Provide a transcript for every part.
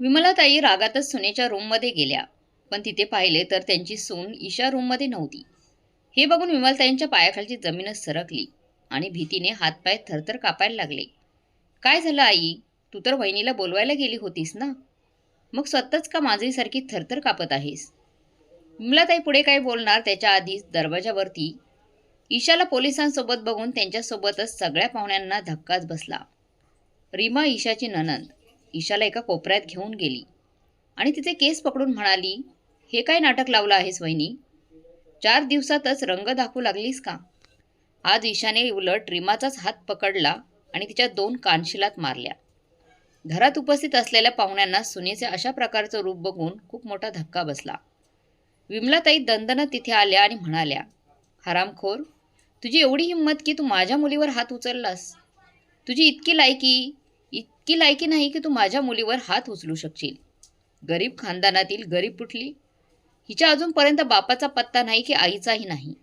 विमलाताई रागातच सुनेच्या रूममध्ये गेल्या. पण तिथे पाहिले तर त्यांची सून ईशा रूममध्ये नव्हती. हे बघून विमलताईंच्या पायाखालची जमीनच सरकली आणि भीतीने हातपाय थरथर कापायला लागले. काय झालं आई? तू तर वहिनीला बोलवायला गेली होतीस ना? मग स्वतःच का माझीसारखी थरथर कापत आहेस? विमलाताई पुढे काय बोलणार त्याच्या आधीच दरवाजावरती ईशाला पोलिसांसोबत बघून त्यांच्यासोबतच सगळ्या पाहुण्यांना धक्काच बसला. रीमा ईशाची ननंद ईशाला एका कोपऱ्यात घेऊन गेली. आणि तिचे केस पकडून म्हणाली हे काय नाटक लावलं आहेस वहिनी? चार दिवसातच रंग दाखवू लागलीस का? आज ईशाने उलट रिमाचाच हात पकडला आणि तिच्या दोन कानशिलात मारल्या. घरात उपस्थित असलेल्या पाहुण्यांना सुनेचे अशा प्रकारचं रूप बघून खूप मोठा धक्का बसला. विमलाताई दंदनं तिथे आल्या आणि म्हणाल्या हरामखोर तुझी एवढी हिंमत की तू माझ्या मुलीवर हात उचललास? तुझी इतकी लायकी इतकी लायकी नाही की तू माझ्या मुलीवर हात उचलू शकशील. गरीब खानदानातील गरीब कुठली हिच्या अजूनपर्यंत बापाचा पत्ता नाही की आईचाही नाही.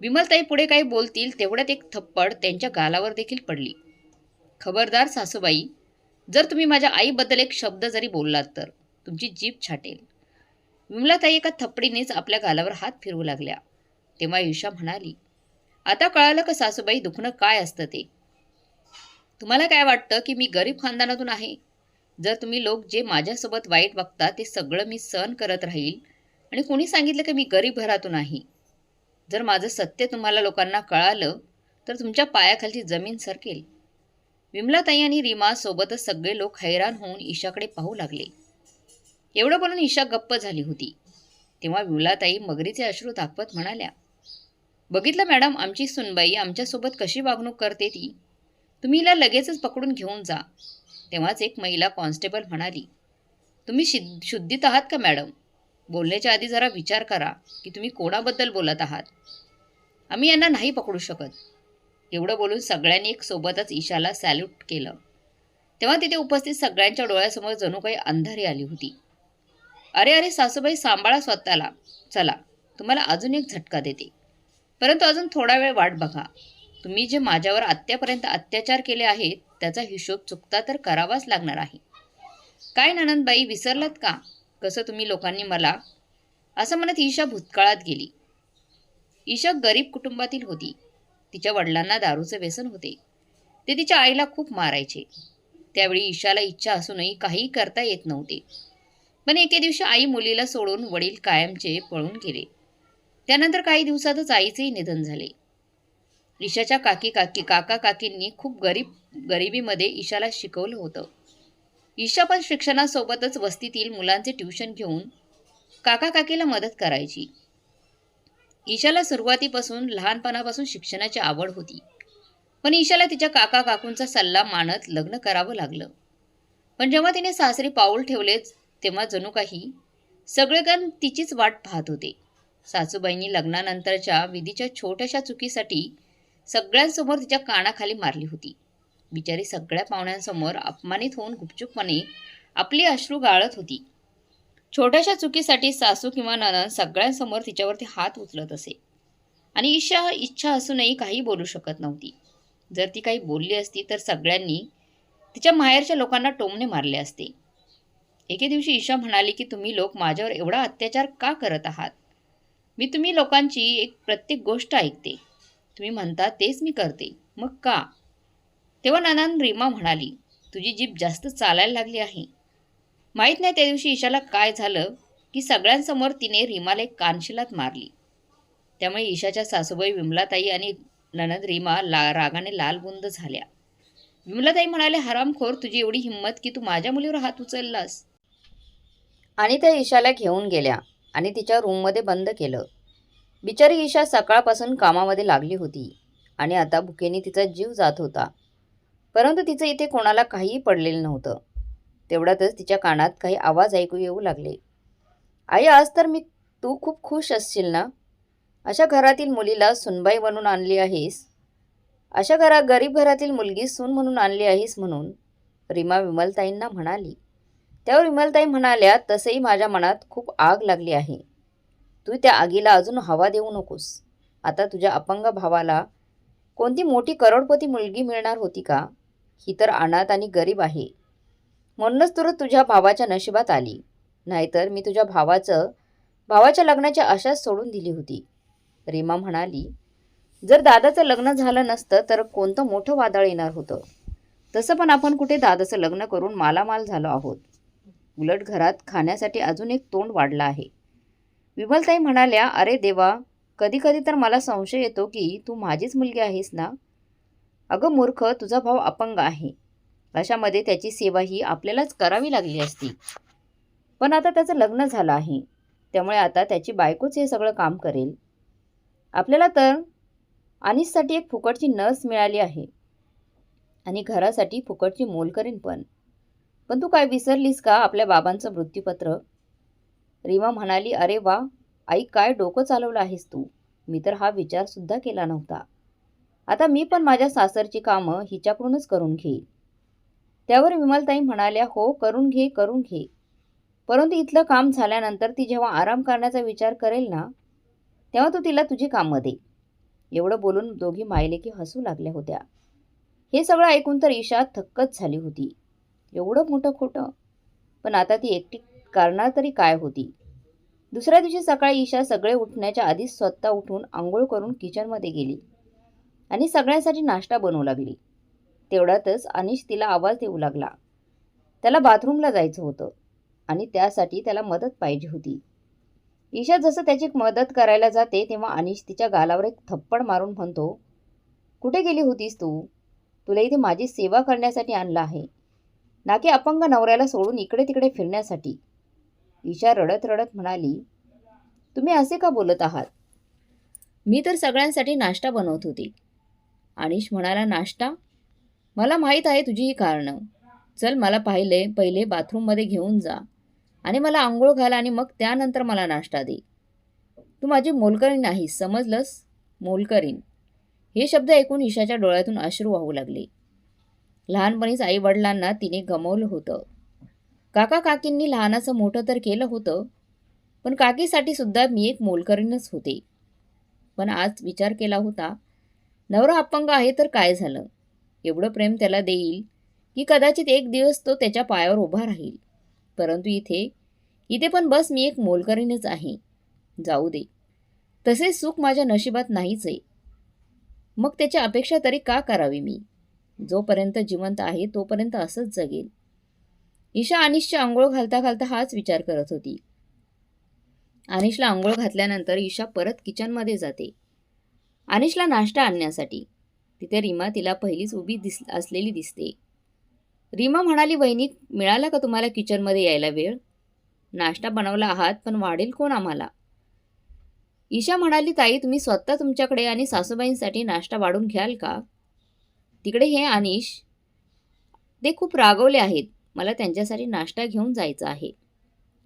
विमलताई पुढे काही बोलतील तेवढ्यात एक थप्पड त्यांच्या गालावर देखील पडली. खबरदार सासूबाई जर तुम्ही माझ्या आईबद्दल एक शब्द जरी बोललात तर तुमची जीभ छाटेल. विमलाताई एका थप्पडीनेच आपल्या गालावर हात फिरवू लागल्या. तेव्हा ईशा म्हणाली आता कळालं का सासूबाई दुखणं काय असतं ते? तुम्हाला काय वाटतं की मी गरीब खानदानातून आहे? जर तुम्ही लोक जे माझ्यासोबत वाईट वागता ते सगळं मी सहन करत राहील आणि कोणी सांगितलं की मी गरीब घरातून आहे? जर माझं सत्य तुम्हाला लोकांना कळालं तर तुमच्या पायाखालची जमीन सरकेल. विमलाताई आणि रीमा सोबतच सगळे लोक हैराण होऊन ईशाकडे पाहू लागले. एवढं बोलून ईशा गप्प झाली होती. तेव्हा विमलाताई मगरीचे अश्रू दाखवत म्हणाल्या बघितलं मॅडम आमची सुनबाई आमच्यासोबत कशी वागणूक करते ती? तुम्ही हिला लगेचच पकडून घेऊन जा. तेव्हाच एक महिला कॉन्स्टेबल म्हणाली तुम्ही शि शुद्धीत आहात का मॅडम? बोलण्याच्या आधी जरा विचार करा की तुम्ही कोणाबद्दल बोलत आहात? आम्ही यांना नाही पकडू शकत. एवढं बोलून सगळ्यांनी एक सोबतच ईशाला सॅल्यूट केलं. तेव्हा तिथे उपस्थित सगळ्यांच्या डोळ्यासमोर जणू काही अंधारी आली होती. अरे अरे सासूबाई सांभाळा स्वतःला. चला तुम्हाला अजून एक झटका देते. परंतु अजून थोडा वेळ वाट बघा. तुम्ही जे माझ्यावर आत्तापर्यंत अत्याचार केले आहेत त्याचा हिशोब चुकता तर करावाच लागणार आहे. काय ननंदबाई विसरलात का? कसं तुम्ही लोकांनी मला? असं म्हणत ईशा भूतकाळात गेली. ईशा गरीब कुटुंबातील होती. तिच्या वडिलांना दारूचे व्यसन होते. ते तिच्या आईला खूप मारायचे. त्यावेळी ईशाला इच्छा असूनही काहीही करता येत नव्हते. पण एके दिवशी आई मुलीला सोडून वडील कायमचे पळून गेले. त्यानंतर काही दिवसातच आईचेही निधन झाले. ईशाच्या काकी काकी काका काकींनी खूप गरीब गरिबीमध्ये ईशाला शिकवलं होतं. ईशा पण शिक्षणासोबतच वस्तीतील मुलांचे ट्युशन घेऊन काका काकीला मदत करायची. ईशाला सुरुवातीपासून लहानपणापासून शिक्षणाची आवड होती. पण ईशाला तिच्या काका काकूंचा सल्ला मानत लग्न करावं लागलं. पण जेव्हा तिने सासरी पाऊल ठेवलेच तेव्हा जणू काही सगळेजण तिचीच वाट पाहत होते. सासूबाईंनी लग्नानंतरच्या विधीच्या छोट्याशा चुकीसाठी सगळ्यांसमोर तिच्या कानाखाली मारली होती. बिचारी सगळ्या पाहुण्यांसमोर अपमानित होऊन गुपचूपपणे आपली अश्रू गाळत होती. छोट्याशा चुकीसाठी सासू किंवा ननन सगळ्यांसमोर तिच्यावरती हात उचलत असे. आणि ईशा इच्छा असूनही काही बोलू शकत नव्हती. जर ती काही बोलली असती तर सगळ्यांनी तिच्या माहेरच्या लोकांना टोमणे मारले असते. एके दिवशी ईशा म्हणाली की तुम्ही लोक माझ्यावर एवढा अत्याचार का करत आहात? मी तुम्ही लोकांची एक प्रत्येक गोष्ट ऐकते. तुम्ही म्हणता तेच मी करते. मग का? तेव्हा नानान रीमा म्हणाली तुझी जीप जास्त चालायला लागली आहे. माहीत नाही त्या दिवशी ईशाला काय झालं की सगळ्यांसमोर तिने रीमाला एक कानशिलात मारली. त्यामुळे ईशाच्या सासूबाई विमलाताई आणि ननद रीमा ला रागाने लालबुंद झाल्या. विमलाताई म्हणाले हरामखोर तुझी एवढी हिंमत की तू माझ्या मुलीवर हात उचललास. आणि त्या ईशाला घेऊन गेल्या आणि तिच्या रूममध्ये बंद केलं. बिचारी ईशा सकाळपासून कामामध्ये लागली होती आणि आता भुकेने तिचा जीव जात होता. परंतु तिचं इथे कोणाला काहीही पडलेलं नव्हतं. तेवढ्यातच तिच्या कानात काही आवाज ऐकू येऊ लागले. आई आज तर मी तू खूप खुश असशील ना? अशा घरातील मुलीला सुनबाई बनून आणली आहेस? अशा घरा गरीब घरातील मुलगी सून म्हणून आणली आहेस म्हणून? रीमा विमलताईंना म्हणाली. त्यावर विमलताई म्हणाल्या तसेही माझ्या मनात खूप आग लागली आहे. तू त्या आगीला अजून हवा देऊ नकोस. आता तुझ्या अपंग भावाला कोणती मोठी करोडपती मुलगी मिळणार होती का? ही तर अनाथ आणि गरीब आहे. म्हणूनच तुला तुझ्या भावाच्या नशिबात आली. नाहीतर मी तुझ्या भावाचं भावाच्या लग्नाची आशाच सोडून दिली होती. रीमा म्हणाली जर दादाचं लग्न झालं नसतं तर कोणतं मोठं वादळ येणार होतं? तसं पण आपण कुठे दादाचं लग्न करून मालामाल झालो आहोत. उलट घरात खाण्यासाठी अजून एक तोंड वाढलं आहे. विमलताई म्हणाल्या अरे देवा कधी कधी तर मला संशय येतो की तू माझीच मुलगी आहेस ना? अगं मूर्ख तुझा भाव अपंग आहे. अशामध्ये त्याची सेवा ही आपल्यालाच करावी लागली असती. पण आता त्याचं लग्न झालं आहे. त्यामुळे आता त्याची बायकोच हे सगळं काम करेल. आपल्याला तर अनिससाठी एक फुकटची नर्स मिळाली आहे. आणि घरासाठी फुकटची मोल करेन पण. पण तू काय विसरलीस का आपल्या बाबांचं मृत्यूपत्र? रीमा म्हणाली अरे वा आई काय डोकं चालवलं आहेस तू? मी तर हा विचारसुद्धा केला नव्हता. आता मी पण माझ्या सासरची कामं हिच्याकडूनच करून घेईन. त्यावर विमलताई म्हणाल्या हो करून घे करून घे. परंतु इथलं काम झाल्यानंतर ती जेव्हा आराम करण्याचा विचार करेल ना तेव्हा तू तिला तुझी कामं दे. एवढं बोलून दोघी मायलेकी हसू लागल्या होत्या. हे सगळं ऐकून तर ईशा थक्कच झाली होती. एवढं मोठं खोटं. पण आता ती एकटी करणार तरी काय होती? दुसऱ्या दिवशी सकाळी ईशा सगळे उठण्याच्या आधीच स्वतः उठून आंघोळ करून किचनमध्ये गेली आणि सगळ्यांसाठी नाश्ता बनवू लागली. तेवढ्यातच अनिश तिला आवाज देऊ लागला. त्याला बाथरूमला जायचं होतं आणि त्यासाठी त्याला मदत पाहिजे होती. ईशा जसं त्याची मदत करायला जाते तेव्हा अनिश तिच्या गालावर एक थप्पड मारून म्हणतो कुठे गेली होतीस तू? तुला इथे माझी सेवा करण्यासाठी आणलं आहे. ना की अपंग नवऱ्याला सोडून इकडे तिकडे फिरण्यासाठी. ईशा रडत रडत म्हणाली तुम्ही असे का बोलत आहात? मी तर सगळ्यांसाठी नाश्ता बनवत होती. आणिश म्हणाला नाश्ता? मला माहीत आहे तुझी ही कारणं. चल मला पाहिले पहिले बाथरूममध्ये घेऊन जा आणि मला आंघोळ घाला आणि मग त्यानंतर मला नाश्ता दे. तू माझी मोलकरीण नाहीस समजलंस? मोलकरीण. हे शब्द ऐकून ईशाच्या डोळ्यातून अश्रू वाहू लागले. लहानपणीच आईवडिलांना तिने गमवलं होतं. काका काकींनी लहानाचं मोठं तर केलं होतं पण काकीसाठी सुद्धा मी एक मोलकरीणच होते. पण आज विचार केला होता नवरा अपंग आहे तर काय झालं? एवढं प्रेम त्याला देईल की कदाचित एक दिवस तो त्याच्या पायावर उभा राहील. परंतु इथे इथे पण बस मी एक मोलकरीणच आहे. जाऊ दे. तसेच सुख माझ्या नशिबात नाहीच आहे. मग त्याची अपेक्षा तरी का करावी मी? जोपर्यंत जिवंत आहे तोपर्यंत असंच जगेल ईशा अनिशच्या आंघोळ घालता घालता हाच विचार करत होती. अनिशला आंघोळ घातल्यानंतर ईशा परत किचनमध्ये जाते. अनिशला नाश्ता आणण्यासाठी. तिथे रीमा तिला पहिलीच उभी दिस असलेली दिसते. रीमा म्हणाली वहिनी मिळाला का तुम्हाला किचनमध्ये यायला वेळ? नाश्ता बनवला आहात पण वाढेल कोण आम्हाला? ईशा म्हणाली ताई तुम्ही स्वतः तुमच्याकडे आणि सासूबाईंसाठी नाश्ता वाढून घ्याल का? तिकडे हे अनिश. ते खूप रागवले आहेत. मला त्यांच्यासाठी नाश्ता घेऊन जायचा आहे.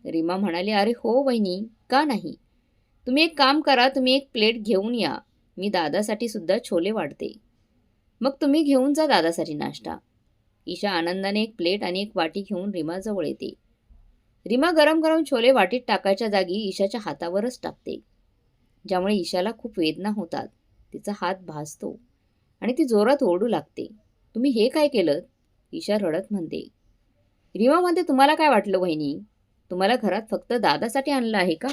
रीमा म्हणाली अरे हो वहिनी का नाही? तुम्ही एक काम करा तुम्ही एक प्लेट घेऊन या. मी दादासाठी सुद्धा छोले वाढते. मग तुम्ही घेऊन जा दादासाठी नाश्ता. ईशा आनंदाने एक प्लेट आणि एक वाटी घेऊन रीमाजवळ येते. रीमा गरम गरम छोले वाटीत टाकायच्या जागी ईशाच्या हातावरच टाकते. ज्यामुळे ईशाला खूप वेदना होतात. तिचा हात भासतो आणि ती जोरात ओरडू लागते. तुम्ही हे काय केलं ईशा रडत म्हणते. रीमा म्हणते तुम्हाला काय वाटलं वहिनी? तुम्हाला घरात फक्त दादासाठी आणलं आहे का?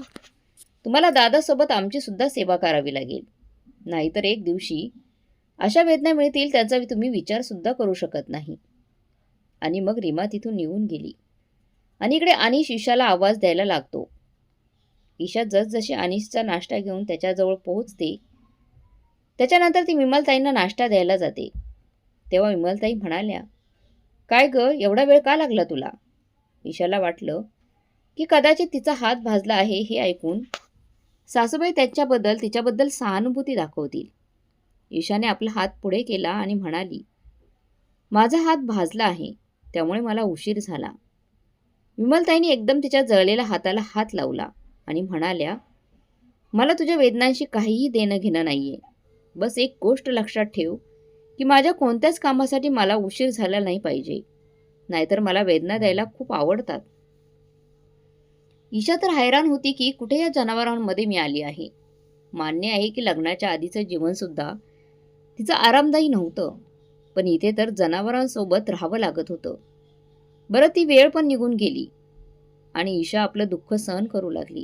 तुम्हाला दादासोबत आमची सुद्धा सेवा करावी लागेल. नाहीतर एक दिवशी अशा वेदना मिळतील त्याचा तुम्ही विचारसुद्धा करू शकत नाही. आणि मग रीमा तिथून निघून गेली. आणि इकडे अनिश ईशाला आवाज द्यायला लागतो. ईशा जसजशी अनिशचा नाश्ता घेऊन त्याच्याजवळ पोहोचते त्याच्यानंतर ती विमलताईंना नाश्ता द्यायला जाते. तेव्हा विमलताई म्हणाल्या काय ग? एवढा वेळ का लागला तुला? ईशाला वाटलं की कदाचित तिचा हात भाजला आहे हे ऐकून. सासूबाई त्याच्याबद्दल तिच्याबद्दल सहानुभूती दाखवतील. ईशाने आपला हात पुढे केला आणि म्हणाली माझा हात भाजला आहे त्यामुळे मला उशीर झाला. विमलताईने एकदम तिच्या जळलेल्या हाताला हात लावला आणि म्हणाल्या मला तुझ्या वेदनांशी काहीही देणं घेणं नाही आहे बस एक गोष्ट लक्षात ठेव की माझ्या कोणत्याच कामासाठी मला उशीर झाला नाही पाहिजे. नाहीतर मला वेदना द्यायला खूप आवडतात. ईशा तर हैराण होती की कुठे या जनावरांमध्ये मी आली आहे? मान्य आहे की लग्नाच्या आधीचं जीवनसुद्धा तिचं आरामदायी नव्हतं. पण इथे तर जनावरांसोबत राहावं लागत होतं. बरं ती वेळ पण निघून गेली. आणि ईशा आपलं दुःख सहन करू लागली.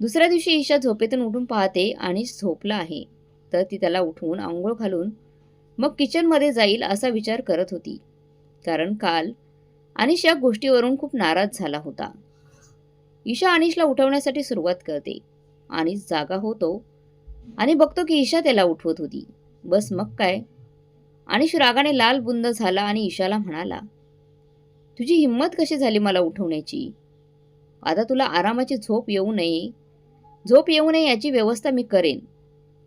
दुसऱ्या दिवशी ईशा झोपेतून उठून पाहते आणि झोपला आहे. तर ती त्याला उठवून आंघोळ घालून मग किचनमध्ये जाईल असा विचार करत होती. कारण काल अनिश या गोष्टीवरून खूप नाराज झाला होता. ईशा अनिशला उठवण्यासाठी सुरुवात करते. अनिश जागा होतो. आणि बघतो की ईशा त्याला उठवत होती. बस मग काय? अनिश रागाने लाल बुंद झाला आणि ईशाला म्हणाला तुझी हिंमत कशी झाली मला उठवण्याची? आता तुला आरामाची झोप येऊ नये. झोप येऊ नये याची व्यवस्था मी करेन.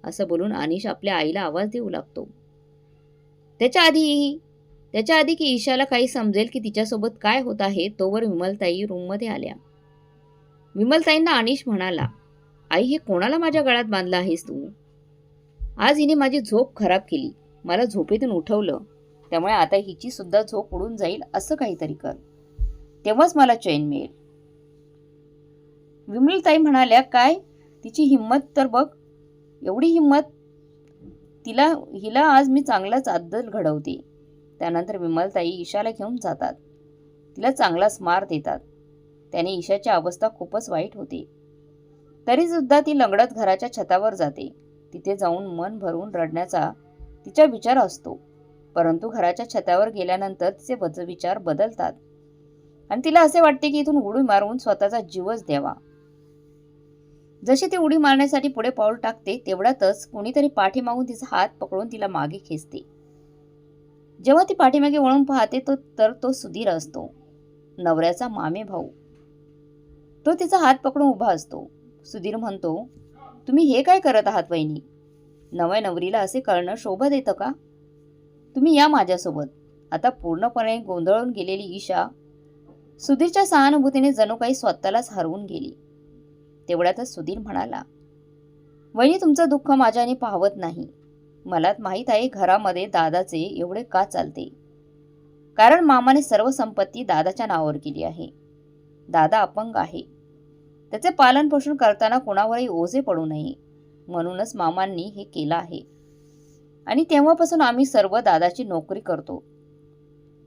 असं बोलून अनिश आपल्या आईला आवाज देऊ लागतो. त्याच्या आधी त्याच्या आधी की ईशाला काही समजेल की तिच्यासोबत काय होत आहे तोवर विमलताई रूममध्ये आल्या. विमलताईंना अनिश म्हणाला आई हे कोणाला माझ्या गळ्यात बांधलं आहेस तू? आज हिने माझी झोप खराब केली. मला झोपेतून उठवलं. त्यामुळे आता हिची सुद्धा झोप उडून जाईल असं काहीतरी कर. तेव्हाच मला चैन मिळेल. विमलताई म्हणाल्या काय? तिची हिंमत तर बघ. एवढी हिंमत तिला हिला आज मी चांगलाच आदल घडवते. त्यानंतर विमलताई ईशाला घेऊन जातात. तिला चांगलाच मार देतात. त्याने ईशाची अवस्था खूपच वाईट होते. तरीसुद्धा ती लंगडत घराच्या छतावर जाते. तिथे जाऊन मन भरून रडण्याचा तिचा विचार असतो. परंतु घराच्या छतावर गेल्यानंतर तिचे बद विचार बदलतात. आणि तिला असे वाटते की इथून उडी मारून स्वतःचा जीवच द्यावा. जशी ती उडी मारण्यासाठी पुढे पाऊल टाकते तेवढ्यातच कोणीतरी पाठीमागून तिचा हात पकडून तिला मागे खेचते. जेव्हा ती पाठीमागे वळून पाहते तो तर तो सुधीर असतो. नवऱ्याचा मामे भाऊ. तो तिचा हात पकडून उभा असतो. सुधीर म्हणतो तुम्ही हे काय करत आहात वहिनी? नव्या नवरीला असे कळणं शोभा देतं का? तुम्ही या माझ्यासोबत. आता पूर्णपणे गोंधळून गेलेली ईशा सुधीरच्या सहानुभूतीने जणू काही स्वतःलाच हरवून गेली. तेवढ्यातच सुधीर म्हणाला वहिनी तुमचं दुःख माझ्याने पाहवत नाही. मला माहीत आहे घरामध्ये दादाचे एवढे का चालते. कारण मामाने सर्व संपत्ती दादाच्या नावावर केली आहे. दादा अपंग आहे. त्याचे पालनपोषण करताना कोणावरही ओझे पडू नये. म्हणूनच मामांनी हे केलं आहे. आणि तेव्हापासून आम्ही सर्व दादाची नोकरी करतो.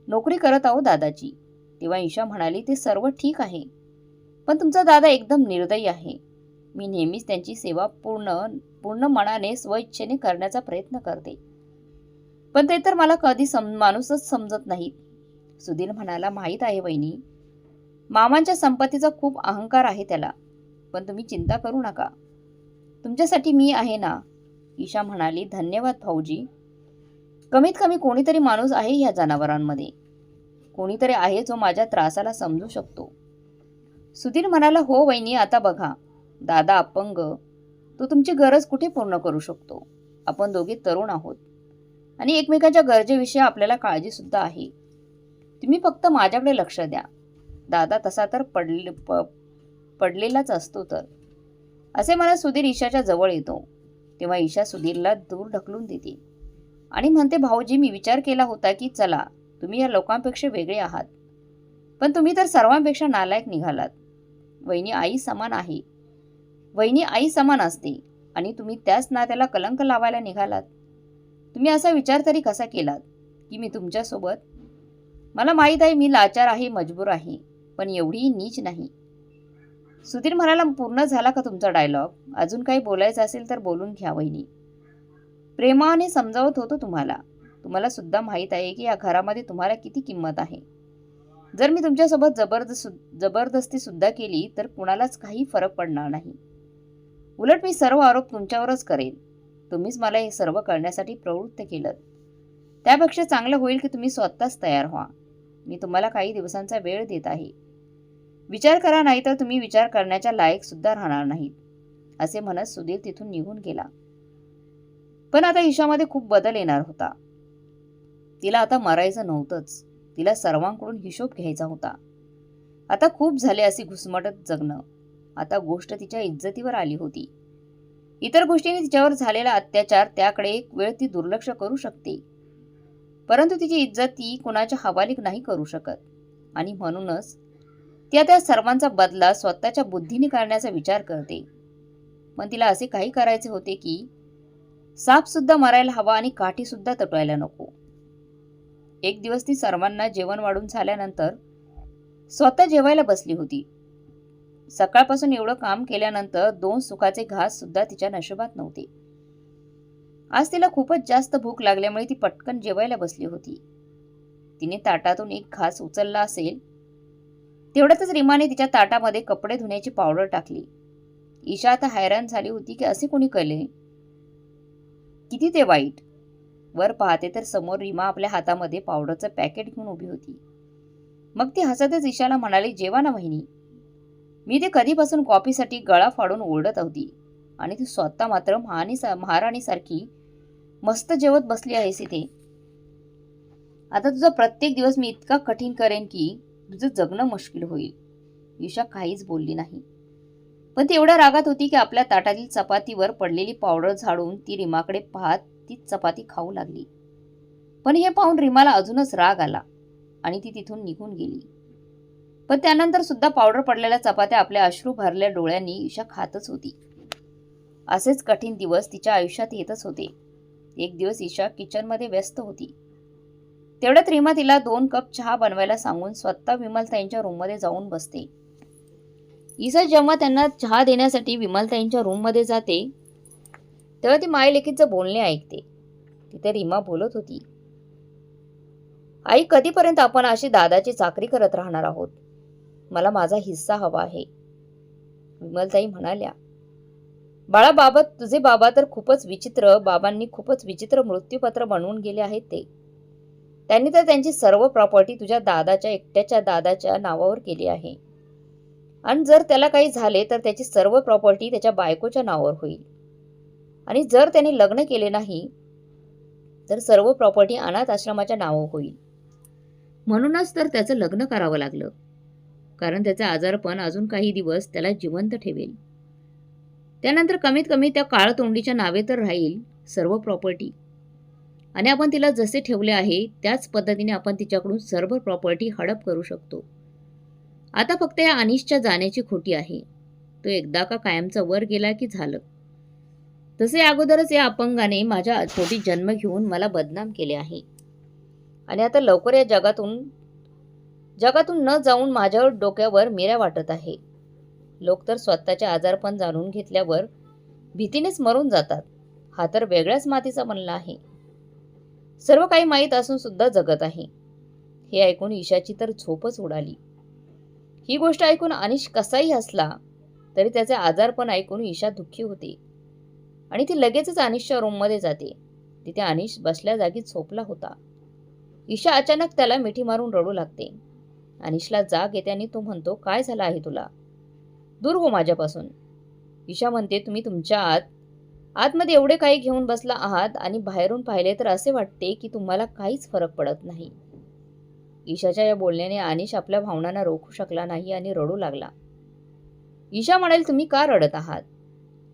नोकरी करत आहोत दादाची. तेव्हा ईशा म्हणाली ते सर्व ठीक आहे. पण तुमचा दादा एकदम निर्दयी आहे. मी नेहमीच त्यांची सेवा पूर्ण पूर्ण मनाने स्वइच्छेने करण्याचा प्रयत्न करते. पण ते तर मला कधी सम माणूसच समजत नाहीत. सुधीर म्हणाला माहीत आहे वहिनी मामांच्या संपत्तीचा खूप अहंकार आहे त्याला पण तुम्ही चिंता करू नका. तुमच्यासाठी मी आहे ना? ईशा म्हणाली धन्यवाद भाऊजी. कमीत कमी कोणीतरी माणूस आहे ह्या जनावरांमध्ये. कोणीतरी आहे जो माझ्या त्रासाला समजू शकतो. सुधीर म्हणाला हो वहिनी आता बघा. दादा अपंग. तो तुमची गरज कुठे पूर्ण करू शकतो? आपण दोघे तरुण आहोत. आणि एकमेकांच्या गरजेविषयी आपल्याला काळजीसुद्धा आहे. तुम्ही फक्त माझ्याकडे लक्ष द्या. दादा तसा तर पडले प पडलेलाच असतो तर. असे मला सुधीर ईशाच्या जवळ येतो. तेव्हा ईशा सुधीरला दूर ढकलून देते. आणि म्हणते भाऊजी मी विचार केला होता की चला तुम्ही या लोकांपेक्षा वेगळे आहात. पण तुम्ही तर सर्वांपेक्षा नालायक निघालात. वहिनी आई समान आहे. वहिनी आई समान असते आणि तुम्ही त्याच नात्याला कलंक लावायला निघालात. तुम्ही असा विचार तरी कसा केलात की मी तुमच्यासोबत? मला माहीत आहे मी लाचार आहे मजबूर आहे पण एवढीही नीच नाही. सुधीर म्हणाला पूर्ण झाला का तुमचा डायलॉग अजून काही बोलायचं असेल तर बोलून घ्या वहिनी. प्रेमाने समजावत होतो तुम्हाला. तुम्हाला सुद्धा माहीत आहे की या घरामध्ये तुम्हाला किती किंमत आहे. जर मी तुमच्यासोबत जबरदस्त जबरदस्ती सुद्धा केली तर कुणालाच काही फरक पडणार नाही. उलट मी सर्व आरोप तुमच्यावरच करेन. तुम्हीच मला हे सर्व करण्यासाठी प्रवृत्त केलं त्यापेक्षा चांगलं होईल की तुम्ही स्वतःच तयार व्हा. मी तुम्हाला काही दिवसांचा वेळ देत आहे. विचार करा नाही तर तुम्ही विचार करण्याच्या लायक सुद्धा राहणार नाहीत. असे म्हणत सुधीर तिथून निघून गेला. पण आता ईशामध्ये खूप बदल येणार होता. तिला आता मरायचं नव्हतंच. तिला सर्वांकडून हिशोब घ्यायचा होता. आता खूप झाले असे घुसमटत जगणं. आता गोष्ट तिच्या इज्जतीवर आली होती. इतर गोष्टींनी तिच्यावर झालेला अत्याचार त्याकडे एक वेळ ती दुर्लक्ष करू शकते. परंतु तिची इज्जत ती कुणाच्या हवाली नाही करू शकत. आणि म्हणूनच ती आता सर्वांचा बदला स्वतःच्या बुद्धीने करण्याचा विचार करते. पण तिला असे काही करायचे होते की सापसुद्धा मरायला हवा आणि काठीसुद्धा तटवायला नको. एक दिवस ती सर्वांना जेवण वाढून झाल्यानंतर स्वतः जेवायला बसली होती. सकाळपासून एवढं काम केल्यानंतर दोन सुखाचे घास सुद्धा तिच्या नशिबात नव्हते. आज तिला खूपच जास्त भूक लागल्यामुळे ती पटकन जेवायला बसली होती. तिने ताटातून एक घास उचलला असेल तेवढ्यातच रिमाने तिच्या ताटामध्ये कपडे धुण्याची पावडर टाकली. ईशा आता हैराण झाली होती की असे कोणी कले? किती ते वाईट. वर पाहते तर समोर रीमा आपल्या हातामध्ये पावडरचं पॅकेट घेऊन उभी होती. मग ती हसतच ईशाला म्हणाली जेवा ना वहिनी. मी ते कधीपासून कॉफीसाठी गळा फाडून ओरडत होती आणि ती स्वतः मात्र महानी महाराणीसारखी मस्त जेवत बसली आहेस इथे. आता तुझा प्रत्येक दिवस मी इतका कठीण करेन की तुझं जगणं मुश्किल होईल. ईशा काहीच बोलली नाही. पण ती एवढ्या रागात होती की आपल्या ताटातील चपातीवर पडलेली पावडर झाडून ती रिमाकडे पाहत ती चपाती खाऊ लागली. पण हे पाहून रिमाला अजूनच राग आला आणि ती तिथून निघून गेली. पण त्यानंतर सुद्धा पावडर पडलेल्या चपात्या आपल्या अश्रू भरल्या डोळ्यांनी ईशा खातच होती. असेच कठीण दिवस तिच्या आयुष्यात येतच होते. एक दिवस ईशा किचनमध्ये व्यस्त होती. तेवढ्यात रीमा तिला दोन कप चहा बनवायला सांगून स्वतः विमलताईंच्या रूममध्ये जाऊन बसते. ईशा जेव्हा त्यांना चहा देण्यासाठी विमलताईंच्या रूममध्ये जाते तेव्हा ती मायलेकीचं बोलणे ऐकते. तिथे रीमा बोलत होती आई कधीपर्यंत आपण अशी दादाची चाकरी करत राहणार आहोत? मला माझा हिस्सा हवा आहे. विमलताई म्हणाल्या बाळा बाबा तुझे बाबा तर खूपच विचित्र बाबांनी खूपच विचित्र मृत्यूपत्र बनवून गेले आहेत ते. त्यांनी तर त्यांची सर्व प्रॉपर्टी तुझ्या दादाच्या एकट्याच्या दादाच्या नावावर केली आहे. आणि जर त्याला काही झाले तर त्याची सर्व प्रॉपर्टी त्याच्या बायकोच्या नावावर होईल. आणि जर त्याने लग्न केले नाही तर सर्व प्रॉपर्टी अनाथ आश्रमाच्या नावं होईल. म्हणूनच तर त्याचं लग्न करावं लागलं. कारण त्याचा आजारपण अजून काही दिवस त्याला जिवंत ठेवेल. त्यानंतर कमीत कमी त्या काळतोंडीच्या नावे तर राहील सर्व प्रॉपर्टी आणि आपण तिला जसे ठेवले आहे त्याच पद्धतीने आपण तिच्याकडून सर्व प्रॉपर्टी हडप करू शकतो. आता फक्त या अनिशच्या जाण्याची खोटी आहे. तो एकदा का कायमचा वर गेला की झालं. तसे अगोदरच या अपंगाने माझ्या पोटी जन्म घेऊन मला बदनाम केले आहे. आणि आता लवकर या जगातून जगातून न जाऊन माझ्यावर डोक्यावर मिऱ्या वाटत आहे. लोक तर स्वतःचे आजारपण जाणून घेतल्यावर भीतीनेच मरून जातात. हा तर वेगळ्याच मातीचा बनला आहे. सर्व काही माहीत असून सुद्धा जगत आहे. हे ऐकून ईशाची तर झोपच उडाली. ही गोष्ट ऐकून अनिश कसाही हसला तरी त्याचे आजारपण ऐकून ईशा दुःखी होते. आणि ती लगेचच अनिशच्या रूममध्ये जाते. तिथे अनिश बसल्या जागी झोपला होता. ईशा अचानक त्याला मिठी मारून रडू लागते. अनिशला जाग येते आणि तो म्हणतो काय झालं आहे तुला? दूर हो माझ्यापासून. ईशा म्हणते तुम्ही तुमच्या आत आतमध्ये एवढे काही घेऊन बसला आहात आणि बाहेरून पाहिले तर असे वाटते की तुम्हाला काहीच फरक पडत नाही. ईशाच्या या बोलण्याने अनिश आपल्या भावनांना रोखू शकला नाही आणि रडू लागला. ईशा म्हणाल तुम्ही का रडत आहात?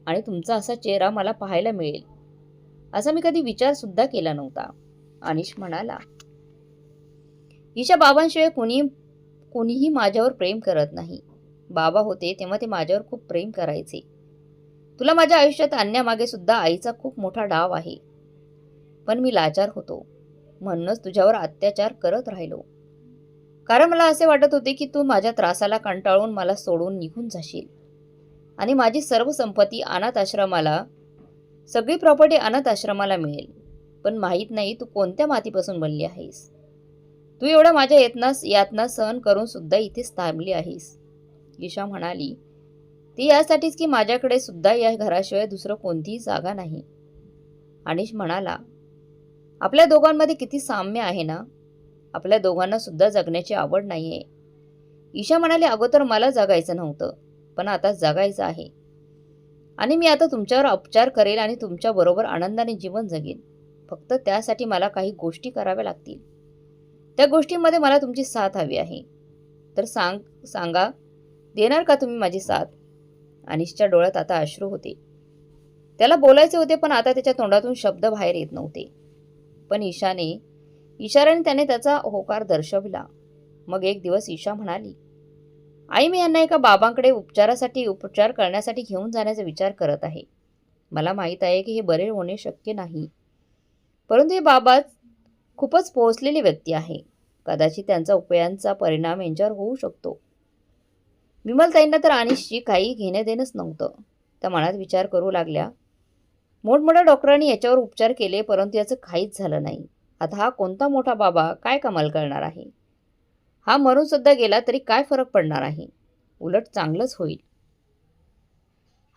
आणि तुमचा असा चेहरा मला पाहायला मिळेल. असा मी कधी विचारसुद्धा केला नव्हता. अनिश म्हणाला हिच्या बाबांशिवाय कोणी कोणीही माझ्यावर प्रेम करत नाही. बाबा होते तेव्हा ते माझ्यावर खूप प्रेम करायचे. तुला माझ्या आयुष्यात आणण्यामागे सुद्धा आईचा खूप मोठा डाव आहे. पण मी लाचार होतो. म्हणूनच तुझ्यावर अत्याचार करत राहिलो. कारण मला असे वाटत होते की तू माझ्या त्रासाला कंटाळून मला सोडून निघून जाशील. आणि माझी सर्व संपत्ती अनाथ आश्रमाला सगळी प्रॉपर्टी अनाथ आश्रमाला मिळेल. पण माहीत नाही तू कोणत्या मातीपासून बनली आहेस. तू एवढ्या माझ्या येतनास यातना सहन करून सुद्धा इथेच थांबली आहेस. ईशा म्हणाली ती यासाठीच की माझ्याकडे सुद्धा या घराशिवाय दुसरं कोणतीही जागा नाही. अनिश म्हणाला आपल्या दोघांमध्ये किती साम्य आहे ना? आपल्या दोघांना सुद्धा जगण्याची आवड नाही आहे ईशा म्हणाली अगोदर मला जगायचं नव्हतं. पण आता जगायचं आहे. आणि मी आता तुमच्यावर उपचार करेल आणि तुमच्याबरोबर आनंदाने जीवन जगेन. फक्त त्यासाठी मला काही गोष्टी कराव्या लागतील. त्या गोष्टींमध्ये मला तुमची साथ हवी आहे. तर सांग सांगा देणार का तुम्ही माझी साथ? अनिशच्या डोळ्यात आता अश्रू होते. त्याला बोलायचे होते पण आता त्याच्या तोंडातून शब्द बाहेर येत नव्हते. पण ईशाने इशाऱ्याने त्याने त्याचा होकार दर्शविला. मग एक दिवस ईशा म्हणाली आई मी यांना एका बाबांकडे उपचारासाठी उपचार करण्यासाठी घेऊन जाण्याचा विचार करत आहे. मला माहीत आहे की हे बरे होणे शक्य नाही. परंतु हे बाबा खूपच पोहोचलेली व्यक्ती आहे. कदाचित त्यांचा उपायांचा परिणाम यांच्यावर होऊ शकतो. विमलताईंना तर अनिशची काही घेणं देणंच नव्हतं. त्या मनात विचार करू लागल्या. मोठमोठ्या डॉक्टरांनी याच्यावर उपचार केले परंतु याचं काहीच झालं नाही. आता हा कोणता मोठा बाबा काय कमाल करणार आहे? हा मरून सुद्धा गेला तरी काय फरक पडणार आहे? उलट चांगलंच होईल.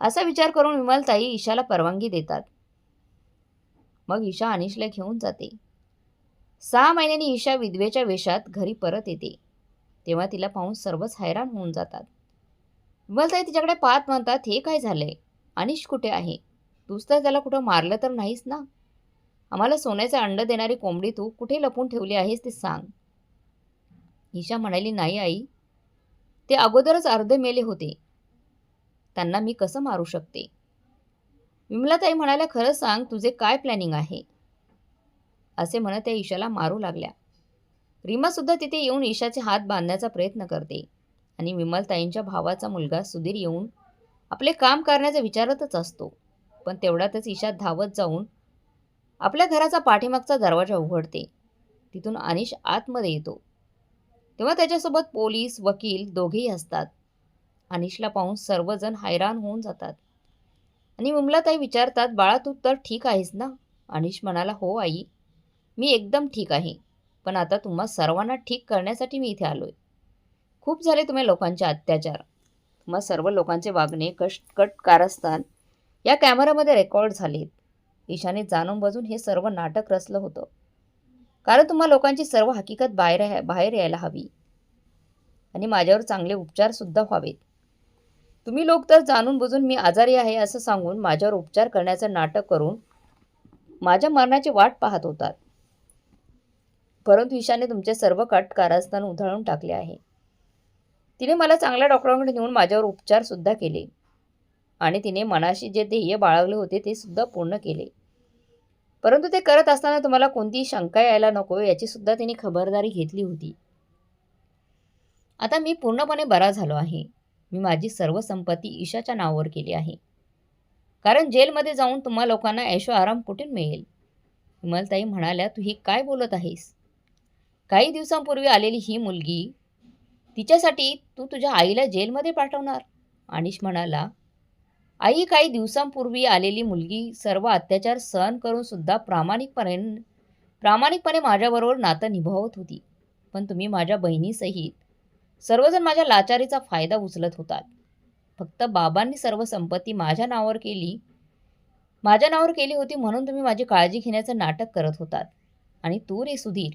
असा विचार करून विमलताई ईशाला परवानगी देतात. मग ईशा अनिशला घेऊन जाते. सहा महिन्यांनी ईशा विधवेच्या वेशात घरी परत येते. तेव्हा तिला पाहून सर्वच हैराण होऊन जातात. विमलताई तिच्याकडे पाहत म्हणतात हे काय झालंय? अनिश कुठे आहे? तूच तर त्याला कुठं मारलं तर नाहीस ना? आम्हाला सोन्याचं अंड देणारी कोंबडी तू कुठे लपून ठेवली आहेस ते सांग. ईशा म्हणाली नाही आई. ते अगोदरच अर्धे मेले होते. त्यांना मी कसं मारू शकते? विमलाताई म्हणाल्या खरं सांग तुझे काय प्लॅनिंग आहे? असे म्हणत त्या ईशाला मारू लागल्या. रीमासुद्धा तिथे येऊन ईशाचे हात बांधण्याचा प्रयत्न करते आणि विमलताईंच्या भावाचा मुलगा सुधीर येऊन आपले काम करण्याचा विचारतच असतो. पण तेवढ्यातच ईशा धावत जाऊन आपल्या घराचा पाठीमागचा दरवाजा उघडते. तिथून अनिश आतमध्ये येतो. तेव्हा त्याच्यासोबत पोलीस वकील दोघेही असतात. अनिशला पाहून सर्वजण हैराण होऊन जातात. आणि मुमलाताई विचारतात बाळा तू तर ठीक आहेस ना? अनिश म्हणाला हो आई. मी एकदम ठीक आहे. पण आता तुम्हा सर्वांना ठीक करण्यासाठी मी इथे आलो आहे खूप झाले तुम्ही लोकांचे अत्याचार. तुम्हा सर्व लोकांचे वागणे कष्टकट कारस्थान या कॅमेऱ्यामध्ये रेकॉर्ड झालेत. ईशाने जाणून बजून हे सर्व नाटक रचलं होतं. कारण तुम्हा लोकांची सर्व हकीकत बाहेर बाहेर यायला हवी. आणि माझ्यावर चांगले उपचारसुद्धा व्हावेत. तुम्ही लोक तर जाणून बुजून मी आजारी आहे असं सांगून माझ्यावर उपचार करण्याचं नाटक करून माझ्या मरणाची वाट पाहत होतात. परंतु ईशाने तुमचे सर्व कट कारस्थान उधळून टाकले आहे. तिने मला चांगल्या डॉक्टरांकडे नेऊन माझ्यावर उपचारसुद्धा केले. आणि तिने मनाशी जे ध्येय बाळगले होते ते सुद्धा पूर्ण केले. परंतु ते करत असताना तुम्हाला कोणतीही शंका यायला नको याची सुद्धा तिने खबरदारी घेतली होती. आता मी पूर्णपणे बरा झालो आहे. मी माझी सर्व संपत्ती ईशाच्या नावावर केली आहे. कारण जेलमध्ये जाऊन तुम्हा लोकांना ऐशो आराम कुठून मिळेल? हिमलताई म्हणाल्या तू ही काय बोलत आहेस? काही दिवसांपूर्वी आलेली ही मुलगी तिच्यासाठी तू तुझ्या आईला जेलमध्ये पाठवणार? अनिश म्हणाला आई काही दिवसांपूर्वी आलेली मुलगी सर्व अत्याचार सहन करून सुद्धा प्रामाणिकपणे प्रामाणिकपणे माझ्याबरोबर नातं निभावत होती. पण तुम्ही माझ्या बहिणीसहित सर्वजण माझ्या लाचारीचा फायदा उचलत होतात. फक्त बाबांनी सर्व संपत्ती माझ्या नावावर केली माझ्या नावावर केली होती म्हणून तुम्ही माझी काळजी घेण्याचं नाटक करत होतात. आणि तू रे सुधीर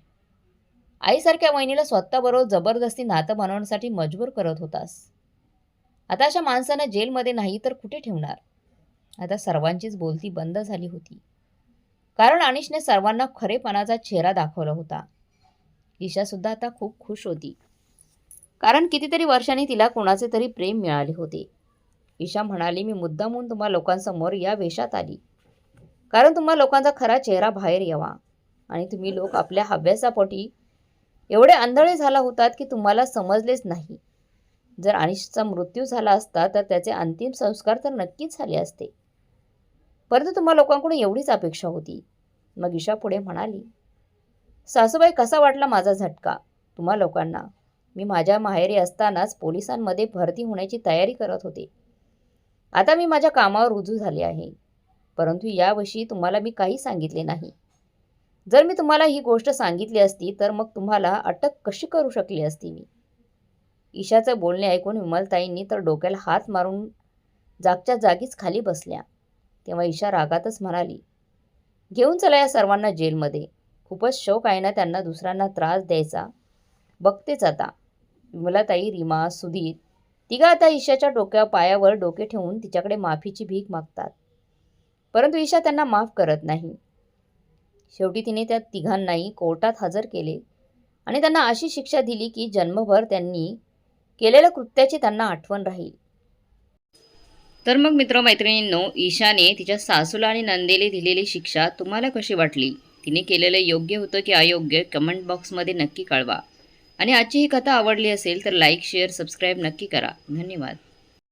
आईसारख्या वहिनीला स्वतःबरोबर जबरदस्ती नातं बनवण्यासाठी मजबूर करत होतास. आता अशा माणसानं जेलमध्ये नाही तर कुठे ठेवणार? आता सर्वांचीच बोलती बंद झाली होती. कारण अनिशने सर्वांना खरेपणाचा चेहरा दाखवला होता. ईशासुद्धा आता खूप खुश होती. कारण कितीतरी वर्षांनी तिला कोणाचे तरी प्रेम मिळाले होते. ईशा म्हणाली मी मुद्दामून तुम्हा लोकांसमोर या वेशात आली. कारण तुम्हा लोकांचा खरा चेहरा बाहेर यावा. आणि तुम्ही लोक आपल्या हव्यासापोटी एवढे आंधळे झाला होतात की तुम्हाला समजलेच नाही. जर अनिशचा मृत्यू झाला असता तर त्याचे अंतिम संस्कार तर नक्कीच झाले असते. परंतु तुम्हा लोकांकडून एवढीच अपेक्षा होती. मग ईशा पुढे म्हणाली सासूबाई कसा वाटला माझा झटका? तुम्हा लोकांना. मी माझ्या माहेरी असतानाच पोलिसांमध्ये भरती होण्याची तयारी करत होते. आता मी माझ्या कामावर रुजू झाले आहे. परंतु याविषयी तुम्हाला मी काही सांगितले नाही. जर मी तुम्हाला ही गोष्ट सांगितली असती तर मग तुम्हाला अटक कशी करू शकली असती मी? ईशाचं बोलणे ऐकून विमलताईंनी तर डोक्याला हात मारून जागच्या जागीच खाली बसल्या. तेव्हा ईशा रागातच म्हणाली घेऊन चला या सर्वांना जेलमध्ये. खूपच शौक आहे ना त्यांना दुसऱ्यांना त्रास द्यायचा. बघतेच आता. विमलाताई रीमा सुधीर तिघा आता ईशाच्या डोक्या पायावर डोके ठेवून तिच्याकडे माफीची भीक मागतात. परंतु ईशा त्यांना माफ करत नाही. शेवटी तिने त्या तिघांनाही कोर्टात हजर केले आणि त्यांना अशी शिक्षा दिली की जन्मभर त्यांनी केलेल्या कृत्याची त्यांना आठवण राहील. तर मग मित्रमैत्रिणींनो ईशाने तिच्या सासूला आणि नंदेले दिलेली शिक्षा तुम्हाला कशी वाटली? तिने केलेलं योग्य होतं की अयोग्य? कमेंट बॉक्समध्ये नक्की कळवा. आणि आजची ही कथा आवडली असेल तर लाईक शेअर सबस्क्राईब नक्की करा. धन्यवाद.